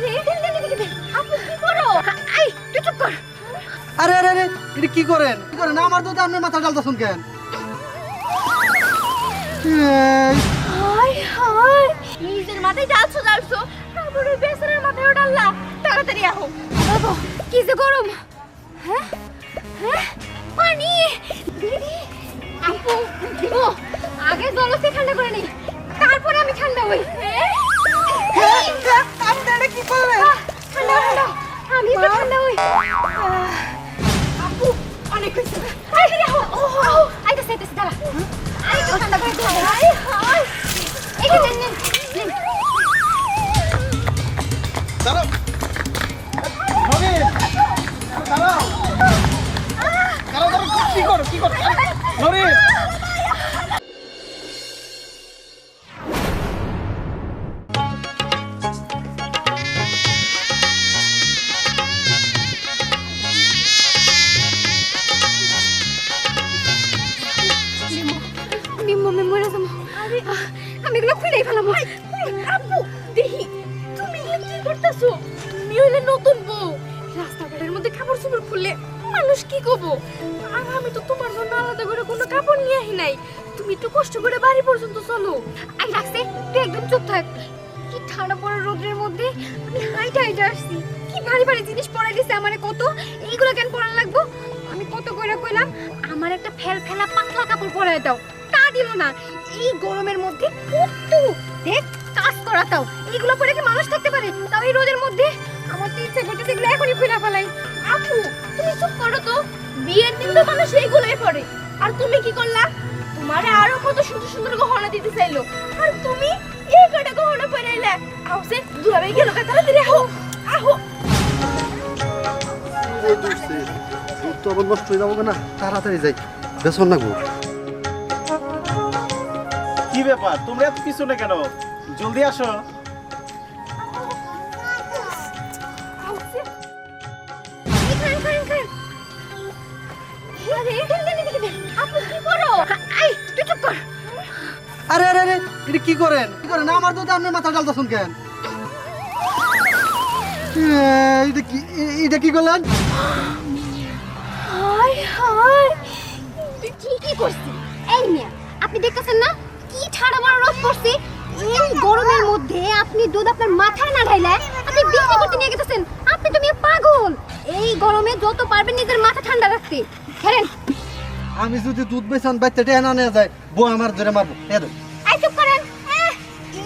আরে কি করো? আই তুই চুপ কর। আরে আরে আরে এটা কি করেন? কি করেন? আমার দুধে আপনি মাথা ডালতেছেন কেন? এই, হাই হাই নিজের মাথায় ডালছো ডালছো তারপর ওই বেচারার মাথায় ডাললা তাড়াতাড়ি আহো। বাবা কি যে গরম। হ্যাঁ? হ্যাঁ? পানি। দিদি আপু দিব আগে জলসে ঠান্ডা করে নি। তারপরে আমি ঠান্ডা হই। আপনারা কি করলেন ঠান্ডা ঠান্ডা আমি তো ঠান্ডা হই আপু অনেক হয়েছে আরে আহো আহো আইতেছে আইতেছে দাঁড়া আরেকটু ঠান্ডা করে দিও হাই হাই এই যে নিন নিন দাঁড়াও নবীন দাঁড়াও দাঁড়াও দাঁড়াও কি করো কি আমি এগুলো খুলেই ফেলাম আপু দেখি তুমি এগুলো কি করতেছো? তুমি হইলে নতুন বউ। রাস্তাঘাটের মধ্যে কাপড় চোপড় খুললে মানুষ কি কব আর আমি তো তোমার জন্য আলাদা করে কোনো কাপড় নিয়ে আহি নাই। তুমি একটু কষ্ট করে বাড়ি পর্যন্ত চলো। আই রাখছে তুই একদম চুপ থাক। কি ঠান্ডা পড়া রোদের মধ্যে আমি হাইটা হাইটা আসছি। কি ভারী ভারী জিনিস পরাই দিছে আমারে কত? এইগুলো কেন পরান লাগবো? আমি কত কইরা কইলাম আমার একটা ফেল ফেলা পাতলা কাপড় পরাই দাও। তা দিল না। এই গরমের মধ্যে কত দেখ, কাজ করা তাও এইগুলো পরে কি মানুষ থাকতে পারে? তাও এই রোদের মধ্যে? আমার তো ইচ্ছে করতেছে এগুলো এখনই খুলে ফেলাই। আপু, তুমি চুপ করো তো। বিয়ের দিন তো মানুষ এইগুলোই পরে আর তুমি কি করলা? তোমারে আরও কত সুন্দর সুন্দর গহনা দিতে চাইলো। আর তুমি এই কটা গহনা পরে আইলা? আউসে দুলাভাই গেল কা তাড়াতাড়ি আহো। আহো। তো আবার নষ্ট হয়ে যাব না তাড়াতাড়ি যাই। বেসন না গো কি ব্যাপার? তোমরা এত পিছনে কেন? জলদি আসো। আরে আরে আরে, এটা কি করেন? কি করেন? আমার দুধে আপনি মাথা ডালতেছেন কেন? এটা কি এটা কি করলেন? দুধ আপনার মাথায় না ঢাইলে আপনি বিক্রি করতে নিয়ে গেছেন আপনি তো মিয়া পাগল। এই গরমে যত পারবেন নিজের মাথা ঠান্ডা রাখতে। খেলেন। আমি যদি দুধ বেচান বাচ্চাটা এনা নিয়ে যায় বউ আমার ধরে মারবো। এ দেখ এই চুপ করেন।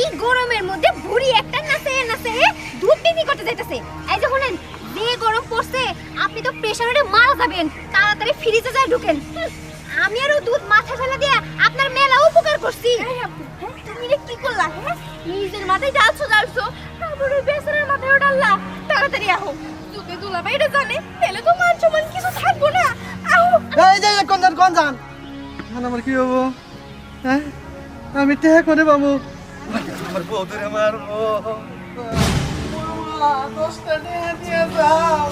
এই গরমের মধ্যে বুড়ি একটা নাচে নাচে দুধ বিক্রি করতে যাইতেছে। এই যে শুনেন যে গরম পড়ছে আপনি তো প্রেসারে মারা যাবেন। তাড়াতাড়ি ফ্রিজে যায় ঢুকেন। আমি আরও দুধ মাথা ফেলা দিয়ে আপনার মেলা উপকার করছি। তুমি কি করলা হ্যাঁ? নিজের মাথায় ডালছো ডালছো তারপর ওই বেচারার মাথায় ডাললা তাড়াতাড়ি আহো। যদি দুলাভাই এটা জানে তাহলে তো মান সম্মান কিছু থাকব না। আহো। এই যে কোন যান কোন যান? এখন আমার কি হব? হ্যাঁ? আমি টেহা করে বাবু আমার বউ ধরে মারবো মা, দশটা টেহা দিয়ে যাও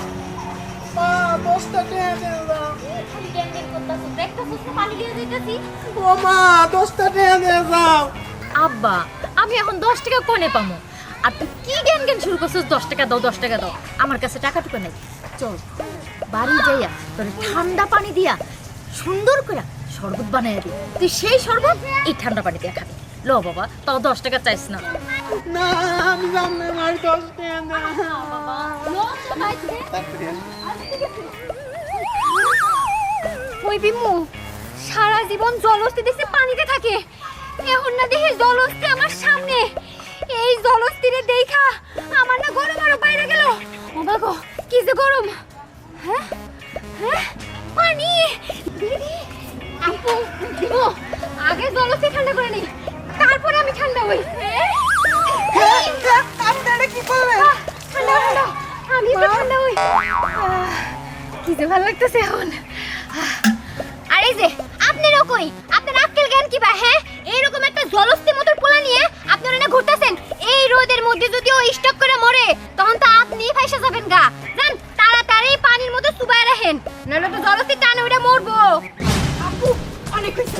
মা, দশটা টেহা দিয়ে যাও খালি জ্ঞান জ্ঞান করতেছো দেখতেছো পানি দিয়ে দিতেছি ও মা দশটা টেহা দিয়ে যাও আব্বা আমি এখন দশ টাকা কোনে পামো। আর তুই কি জ্ঞান জ্ঞান শুরু করছিস? দশ টাকা দাও দশ টাকা দাও। আমার কাছে টাকা টুকু নাই। চল বাড়ি যাইয়া তোর ঠান্ডা পানি দিয়া সুন্দর করে শরবত বানাই দি তুই সেই শরবত এই ঠান্ডা পানি দিয়ে খাবি। লো বাবা তাও দশ টাকা চাইস না। আমি দশ ওই বিম্মু সারা জীবন জলস্থি দেখছে পানিতে থাকে। এখন না দেখে জলস্থি আমার সামনে। এই জলস্থিরে দেখা আমার না গরম আরও বাইরে গেল। ও বাগো কি যে গরম। হ্যাঁ? হ্যাঁ? পানি। দিদি, আপু, দিব, আগে জলস্থি ঠান্ডা করে নেই তারপরে আমি ঠান্ডা হই। আপনারা কি করবেন ঠান্ডা ঠান্ডা। আমি তো ঠান্ডা হই। কি যে ভালো লাগতেছে এখন। আর যে, আপনারও কই? আপনার আক্কেল জ্ঞান কি বা হ্যাঁ? এইরকম একটা জলস্থি মতো পোলা নিয়ে আপনারা না ঘুরতেছেন? এই রোদের মধ্যে যদি ও স্টক করে মরে তখন তো আপনি ফাইসা যাবেন গা। জান তাড়াতাড়ি পানির মধ্যে সুবাই রাখেন। নাহলে তো জলস্থি টানে ওটা মরবো। আপু অনেক হয়েছে।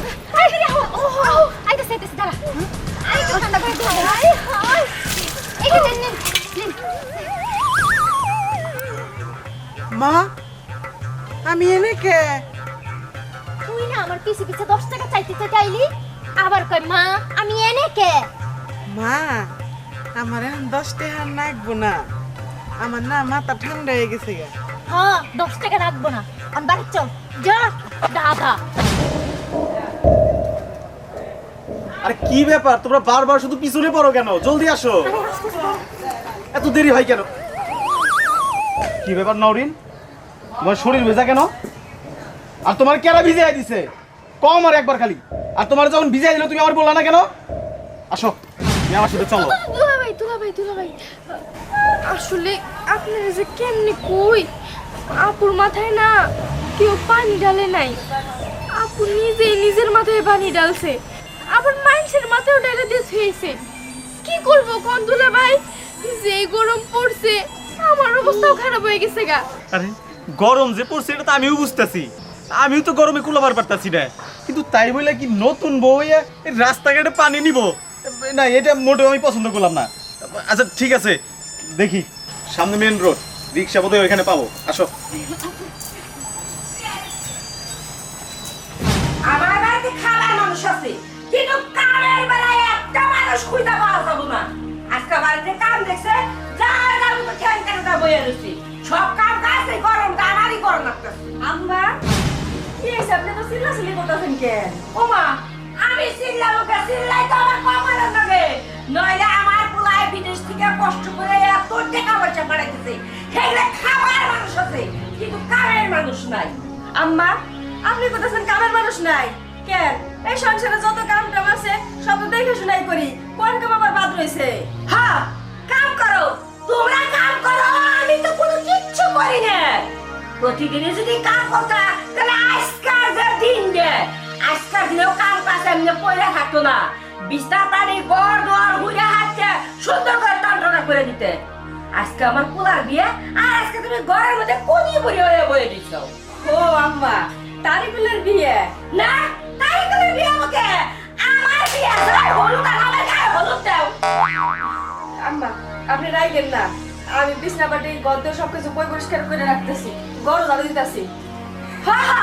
আইতেছে আইতেছে দাঁড়া। আরে ঠান্ডা করে মা আমি এনে কে? তুই না আমার পিছে পিছে দশ টাকা চাইতে চাইতে আইলি? আবার কই মা? আমি এনে কে? মা আমার এখন দশ টাকা নাকবো না। আমার না মাথা ঠান্ডা হয়ে গেছে গা। হ্যাঁ দশ টাকা রাখব না। আমি বাড়ি চল। যা দাদা আরে কি ব্যাপার? তোমরা বারবার শুধু পিছনে পড়ো কেন? জলদি আসো। এত দেরি হয় কেন? কি ব্যাপার নওরিন তোমার শরীর ভেজা কেন? আর তোমার কেরা ভিজে দিছে? কম আর একবার খালি। আর তোমার যখন ভিজে দিল তুমি আমার বললা না কেন? আসো তুমি আমার সাথে চলো। দুলা ভাই দুলা ভাই দুলা ভাই আসলে আপনারা যে কেমনি কই? আপুর মাথায় না কেউ পানি ডালে নাই। আপু নিজেই নিজের মাথায় পানি ডালছে আবার মানুষের মাথায় ডালে দিয়ে হয়েছে কি করব কোন দুলা ভাই যে গরম পড়ছে আমার অবস্থাও খারাপ হয়ে গেছে গা। আরে গরম যে পড়ছে এটা তো আমিও বুঝতেছি। আমিও তো গরমে কুলাবার পারতাছি না। কিন্তু তাই বলে কি নতুন বউ রাস্তাঘাটে পানি নিব? না এটা মোটেও আমি পছন্দ করলাম না। আচ্ছা ঠিক আছে। দেখি সামনে মেন রোড রিক্সা বোধহয় ওইখানে পাবো। আসো। আমার বাড়িতে খাবার মানুষ আছে। কিন্তু কামের বেলায় একটা মানুষ খুঁজে পাওয়া যাব না। আজকে বাড়িতে কাম দেখছে যা যা মতো খেয়াল কেন তা বইয়ে রয়েছি। সব কাম কাজ এই গরমটা গরম লাগতেছে। আম্মা আপনি তো আমার বিদেশ থেকে কষ্ট করে কিন্তু কামের মানুষ নাই। আম্মা কেন এই সংসারে যত কাম টাম আছে, সব তো দেখে শুনাই করি। কোন কাম আবার বাদ রইছে? হ্যাঁ কাম করো, তোমরা কাম করো, আমি তো কোনো কিচ্ছু করি না। প্রতিদিনই যদি কাম করতা দিনেও কাম কাজ এমনি পয়লা থাকতো না। বিছনা পানি গড় দোয়ার ঘুরে হাঁটতে সুন্দর করে তন্ত্রণা করে দিতে। আজকে আমার পোলার বিয়ে, আর আজকে তুমি ঘরের মধ্যে কোনি বুড়ি হয়ে বয়ে দিচ্ছ ও আম্মা, তারিকুলের বিয়ে। না, তারিকুলের বিয়ে আমাকে। আমার বিয়ে যাই হলুদ, আর আমার গায়ে হলুদ দাও। আম্মা, আপনি রাইলেন না। আমি বিছনা বাটি গদ্য সবকিছু বই পরিষ্কার করে রাখতেছি। গরু ঝাড়ু দিতেছি। হা হা।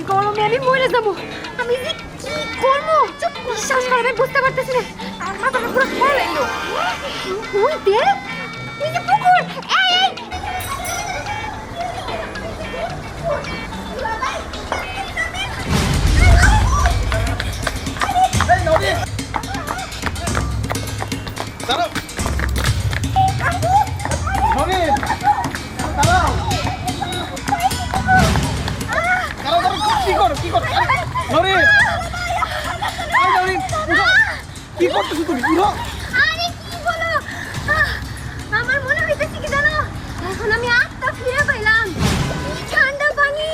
এই গরমে আমি মরে যাব। আমি যে কি করব? চুপ বিশ্বাস করে আমি বুঝতে পারতেছি না। আর মাথাটা পুরো খেয়ে লাগল ওই দেখ ওই যে পুকুর। এই এই। দাঁড়াও। আরে কি বলো আমার মনে হইতেছে কি জানো? এখন আমি আত্মা ফিরে পাইলাম। ঠান্ডা পানি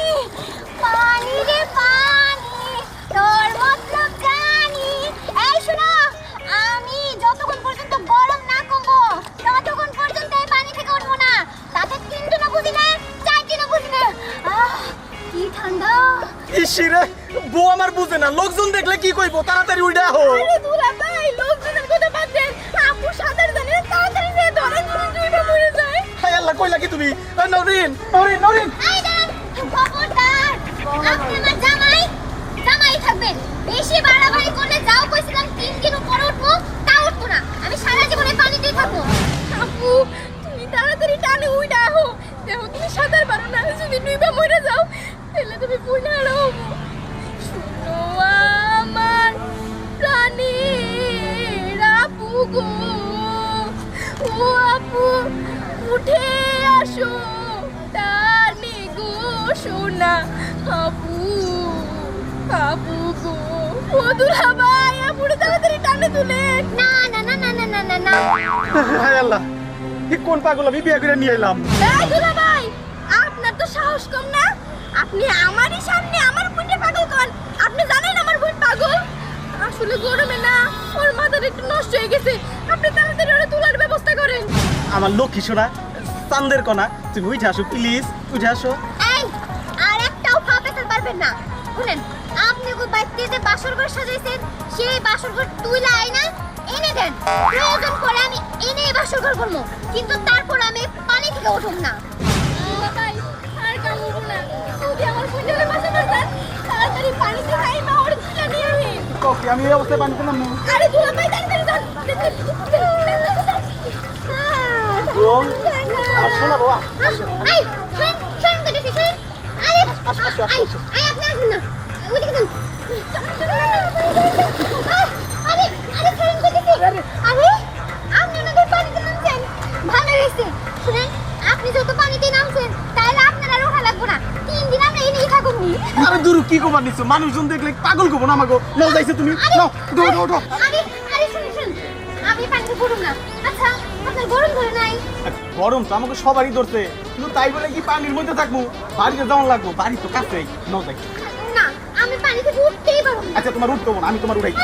পানি রে পানি তোর মতলব জানি এই শোনো আমি যতক্ষণ পর্যন্ত গরম না কমবো ততক্ষণ পর্যন্ত এই পানি থেকে উঠবো না। তাতে তিন দিনও বুঝি না চার দিনও বুঝি না। আহ কি ঠান্ডা। ইসিরে বউ আমার বুঝে না। লোকজন দেখলে কি কইবো? তাড়াতাড়ি উইডা হো তুমি নরিন নরিন নরিন খবরদার আপনি আমার জামাই? জামাই তুমি তাড়াতাড়ি টানে উইডা হো দেখো তুমি সাঁতার পারো না। যদি ডুইবা মরে যাও, তাহলে তুমি বুঝা কোন পাগল আমি বিয়ে আপনার তো সাহস কম না? আপনি আমারই সামনে আমার বোনকে পাগল কন। আপনি জানেন আমার বোন পাগল? আসলে গরমে না ওর মাথাটা একটু নষ্ট হয়ে গেছে। আপনি তাড়াতাড়ি ওরে তোলার ব্যবস্থা করেন। আমার লক্ষ্মী সোনা চান্দের কণা তুমি বুঝে আসো প্লিজ বুঝে আসো। এই আর একটাও পা পারবেন না। শুনেন আপনি গো বাইতে যে বাসর ঘর সাজাইছেন সেই বাসর ঘর তুইলা আইনা এনে দেন। প্রয়োজন পড়ে আমি এনে বাসর ঘর করব। কিন্তু তারপর আমি পানি থেকে উঠুম না। আই আমি এই অবস্থায় আরে তুই তাড়াতাড়ি যান আসো না বাবা, আই শুন শুন তো দেখি শুন। আরে আই আই আপনি আসুন না ওদিকে যান আহ, আরে আরে শুন তো দেখি আরে আপনি ওনাদের পানিতে নামছেন ভালো হয়েছে শুনেন আপনি যত পানিতে নামছেন তাহলে আপনার আর ওঠা লাগবো না তিন দিন আমরা এনেই থাকুন নি আরে দূর কি কমার নিচ্ছ মানুষজন দেখলে পাগল কবো না আমাকে? নাও যাইছে তুমি। নাও উঠো উঠো উঠো। আচ্ছা গরম তো আমাকে সবারই ধরছে। কিন্তু তাই বলে কি পানির মধ্যে থাকব? বাড়িতে যাওয়ার লাগবো বাড়ি তো কাছেই। নাও যাই। না আমি পানি উঠতেই পারব আচ্ছা তোমার উঠতে না, আমি তোমার উঠাই